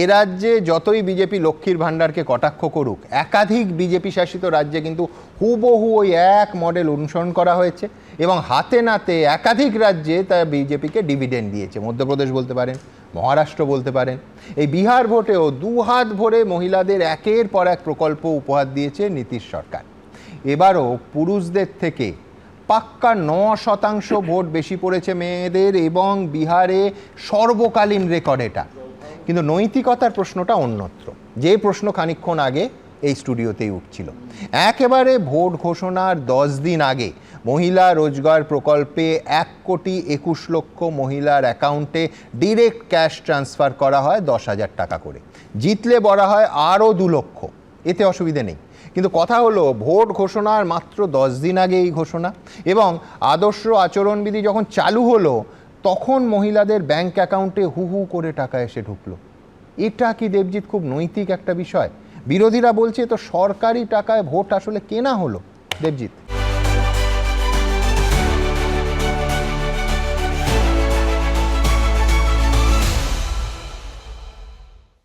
এ রাজ্যে যতই বিজেপি লক্ষ্মীর ভাণ্ডারকে কটাক্ষ করুক, একাধিক বিজেপি শাসিত রাজ্যে কিন্তু হুবহু ওই এক মডেল অনুসরণ করা হয়েছে এবং হাতে নাতে একাধিক রাজ্যে তা বিজেপিকে ডিভিডেন্ড দিয়েছে। মধ্যপ্রদেশ বলতে পারেন, মহারাষ্ট্র বলতে পারেন। এই বিহার ভোটেও দু হাত ভরে মহিলাদের একের পর এক প্রকল্প উপহার দিয়েছে নীতিশ সরকার। এবারও পুরুষদের থেকে পাক্কা ন শতাংশ ভোট বেশি পড়েছে মেয়েদের এবং বিহারে সর্বকালীন রেকর্ড এটা। কিন্তু নৈতিকতার প্রশ্নটা অন্যত্র। যে প্রশ্ন খানিকক্ষণ আগে এই স্টুডিওতেই উঠছিল। একেবারে ভোট ঘোষণার দশ দিন আগে মহিলা রোজগার প্রকল্পে এক কোটি একুশ লক্ষ মহিলার অ্যাকাউন্টে ডিরেক্ট ক্যাশ ট্রান্সফার করা হয় দশ হাজার টাকা করে। জিতলে বলা হয় আরও দু লক্ষ। এতে অসুবিধে নেই। কিন্তু কথা হলো, ভোট ঘোষণার মাত্র দশ দিন আগে এই ঘোষণা এবং আদর্শ আচরণবিধি যখন চালু হলো তখন মহিলাদের ব্যাংক অ্যাকাউন্টে হু হু করে টাকা এসে ঢুকলো। এটা কি দেবজিৎ খুব নৈতিক একটা বিষয়? বিরোধীরা বলছে তো সরকারি টাকায় ভোট আসলে কেনা হলো। দেবজিৎ।